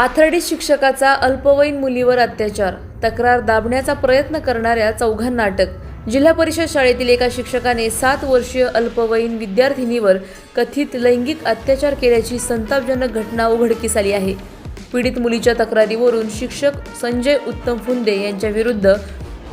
पाथर्डी शिक्षकाचा अल्पवयीन मुलीवर अत्याचार. तक्रार दाबण्याचा प्रयत्न करणाऱ्या चौघांना अटक. जिल्हा परिषद शाळेतील एका शिक्षकाने सात वर्षीय अल्पवयीन विद्यार्थिनीवर कथित लैंगिक अत्याचार केल्याची संतापजनक घटना उघडकीस आली आहे. पीडित मुलीच्या तक्रारीवरून शिक्षक संजय उत्तम फुंदे यांच्या विरुद्ध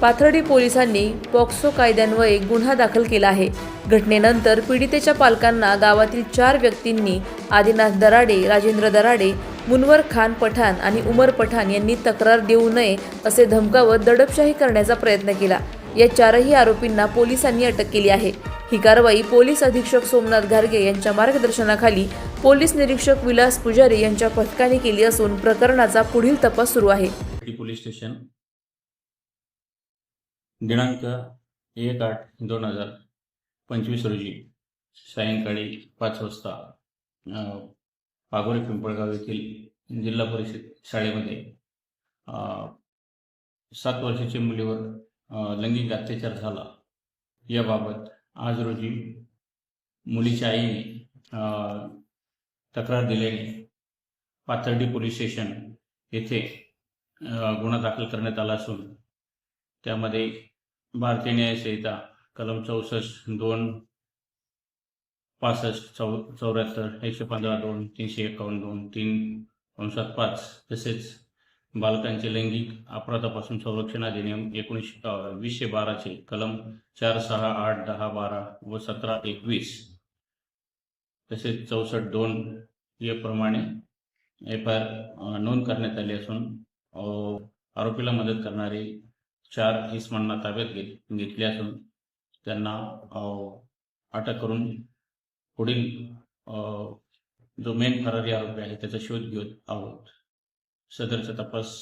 पाथर्डी पोलिसांनी पॉक्सो कायद्यान्वये गुन्हा दाखल केला आहे. घटनेनंतर पीडितेच्या पालकांना गावातील चार व्यक्तींनी आदिनाथ दराडे राजेंद्र दराडे मुनवर खान पठाण आणि उमर पठाण यांनी तक्रार देऊ नये असे धमकावत दडपशाही करण्याचा प्रयत्न केला. या चारही आरोपींना पोलिसांनी अटक केली आहे. ही कारवाई पोलीस अधीक्षक सोमनाथ घारगे यांच्या मार्गदर्शनाखाली पोलीस निरीक्षक विलास पुजारी यांच्या पथकाने केली असून प्रकरणाचा पुढील तपास सुरू आहे. पोलीस स्टेशन दिनांक एक आठ दोन हजार पंचवीस रोजी सायंकाळी पाच वाजता पागोरे पिंपळगाव येथील जिल्हा परिषद शाळेमध्ये सात वर्षाच्या मुलीवर लैंगिक अत्याचार झाला. याबाबत आज रोजी मुलीच्या आईने तक्रार दिल्याने पाथर्डी पोलीस स्टेशन येथे गुन्हा दाखल करण्यात आला असून त्यामध्ये भारतीय न्याय संहिता कलम चौसष्ट दोन पासष्ट चौ चौऱ्याहत्तर एकशे पंधरा दोन तीनशे एकावन्न दोन तीन अंशात पाच तसेच बालकांचे लैंगिक अपराधापासून संरक्षण अधिनियम एकोणीसशे वीसशे बाराचे कलम चार सहा आठ दहा बारा व सतरा एकवीस तसेच चौसष्ट दोन याप्रमाणे एफ आय आर नोंद करण्यात आली असून आरोपीला मदत करणारे चार इसमांना ताब्यात घेत घेतले असून त्यांना अटक करून पुढील जो मेन फरारी आरोपी आहे त्याचा शोध घेत आहोत. सदरचा तपास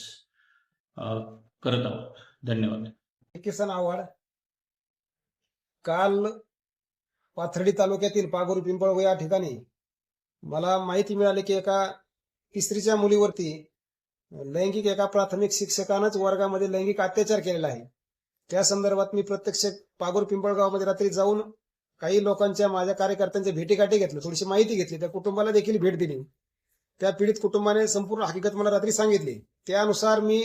करत आहोत. धन्यवाद. किसन आव्हाड काल पाथर्डी तालुक्यातील पागोरी पिंपळगो या ठिकाणी मला माहिती मिळाली की एका तिसरीच्या मुलीवरती लैंगिक एका प्राथमिक शिक्षकानंच वर्गामध्ये लैंगिक अत्याचार केलेला आहे. त्या संदर्भात मी प्रत्यक्ष पागोर पिंपळगावमध्ये रात्री जाऊन काही लोकांच्या माझ्या कार्यकर्त्यांच्या भेटीकाठी घेतलं थोडीशी माहिती घेतली त्या कुटुंबाला देखील भेट दिली. त्या पीडित कुटुंबाने संपूर्ण हकीकत मला रात्री सांगितली. त्यानुसार मी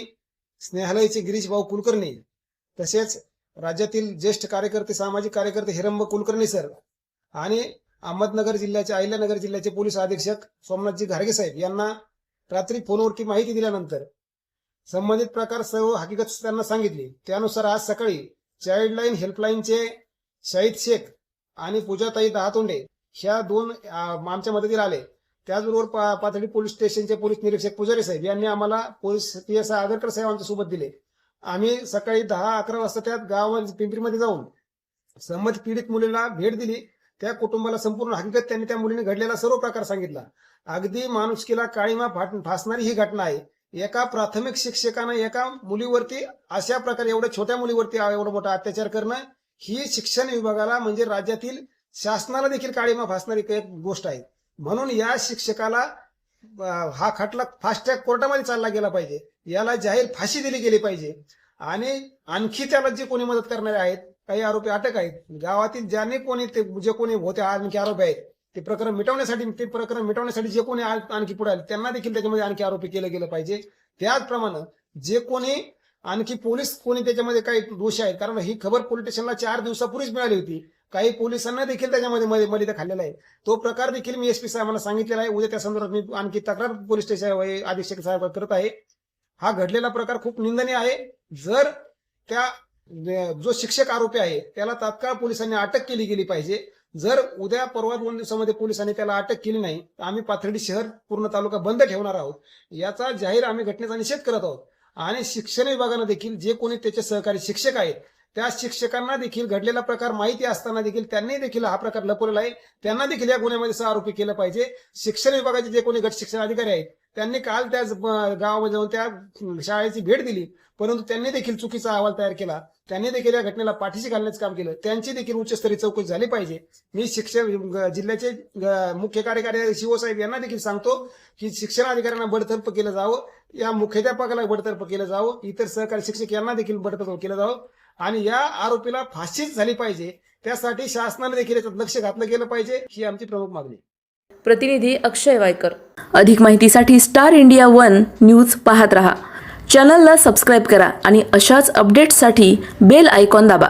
स्नेहालयचे गिरीश भाऊ कुलकर्णी तसेच राज्यातील ज्येष्ठ कार्यकर्ते सामाजिक कार्यकर्ते हिरंब कुलकर्णी सर आणि अहमदनगर जिल्ह्याचे अहिल्यानगर जिल्ह्याचे पोलीस अधीक्षक सोमनाथजी घारगे साहेब यांना रात्री फोनवरती माहिती दिल्यानंतर संबंधित प्रकार सर्व हकीकत त्यांना सांगितली. त्यानुसार आज सकाळी चाइल्डलाईन हेल्पलाईनचे शाहिद शेख आणि पूजाताई दहातोंडे ह्या दोन आमच्या मदतीला आले. त्याचबरोबर पा- पाथर्डी पोलीस स्टेशनचे पोलीस निरीक्षक पुजारी साहेब यांनी आम्हाला police P S I Agarkar साहेब आमच्यासोबत दिले. आम्ही सकाळी दहा अकरा वाजता त्या गावामध्ये पिंपरीमध्ये जाऊन संमत पीडित मुलीला भेट दिली. त्या कुटुंबाला संपूर्ण हकीकत त्यांनी त्या मुलीने घडलेला सर्व प्रकार सांगितला. अगदी माणुसकीला काळीमा फासणारी ही घटना आहे. एका प्राथमिक शिक्षकानं एका मुलीवरती अशा प्रकारे एवढ्या छोट्या मुलीवरती एवढा मोठा अत्याचार करणं ही शिक्षण विभागाला म्हणजे राज्यातील शासनाला देखील काळीमा फासणारी एक गोष्ट आहे. म्हणून या शिक्षकाला हा खटला फास्ट ट्रॅक कोर्टामध्ये चालला गेला पाहिजे. याला जाहीर फाशी दिली गेली पाहिजे. आणि आणखी त्याला जे कोणी मदत करणारे आहेत काही आरोपी अटक आहेत. गावातील ज्याने कोणी ते जे कोणी होते आणखी आरोपी आहेत ते प्रकरण मिटवण्यासाठी ते प्रकरण मिटवण्यासाठी जे कोणी आणखी पुढे आले त्यांना देखील त्याच्यामध्ये आणखी आरोपी केलं गेलं पाहिजे. त्याचप्रमाणे जे कोणी आणखी पोलीस कोणी त्याच्यामध्ये काही दोष आहेत? कारण ही खबर पोलीस स्टेशनला चार दिवसापूर्वीच मिळाली होती. काही पोलिसांना देखील त्याच्यामध्ये मध्ये मध्ये खाल्लेला आहे. तो प्रकार देखील मी एसपी साहेबांना सांगितलेला आहे. उद्या त्या संदर्भात मी आणखी तक्रार पोलीस स्टेशन अधीक्षक साहेब करत आहे. हा घडलेला प्रकार खूप निंदनीय आहे. जर त्या जो शिक्षक आरोपी आहे त्याला तात्काळ पोलिसांनी अटक केली गेली पाहिजे. जर उद्या परवा दोन दिवसामध्ये पोलिसांनी त्याला अटक केली नाही तर आम्ही पाथर्डी शहर पूर्ण तालुका बंद ठेवणार आहोत. याचा जाहीर आम्ही घटनेचा निषेध करत आहोत. आणि शिक्षण विभागानं देखील जे कोणी त्याचे सहकारी शिक्षक आहेत त्या शिक्षकांना देखील घडलेला प्रकार माहिती असताना देखील त्यांनी देखील हा प्रकार लपवलेला आहे. त्यांना देखील या गुन्ह्यामध्ये सह आरोपी केलं पाहिजे. शिक्षण विभागाचे जे कोणी गट शिक्षण अधिकारी आहेत त्यांनी काल त्या गावामध्ये जाऊन त्या शाळेची भेट दिली. परंतु त्यांनी देखील चुकीचा अहवाल तयार केला. त्यांनी देखील या घटनेला पाठीशी घालण्याचं काम केलं. त्यांची देखील उच्चस्तरीय चौकशी झाली पाहिजे. मी शिक्षण जिल्ह्याचे मुख्य कार्यकारी शिवसाहेब यांना देखील सांगतो की शिक्षण अधिकाऱ्यांना बडतर्फ केलं जावं. या मुख्याध्यापकाला बडतर्फ केलं जावं. इतर सहकारी शिक्षक यांना देखील बडतर्फ केलं जावं. आणि या आरोपीला फाशीच झाली पाहिजे. त्यासाठी शासनाने देखील याच्यात लक्ष घातलं गेलं पाहिजे ही आमची प्रमुख मागणी प्रतिनिधी अक्षय वायकर. अधिक माहितीसाठी स्टार इंडिया वन न्यूज पाहत रहा. चॅनलला सबस्क्राईब करा आणि अशाच अपडेट्ससाठी बेल आयकॉन दाबा.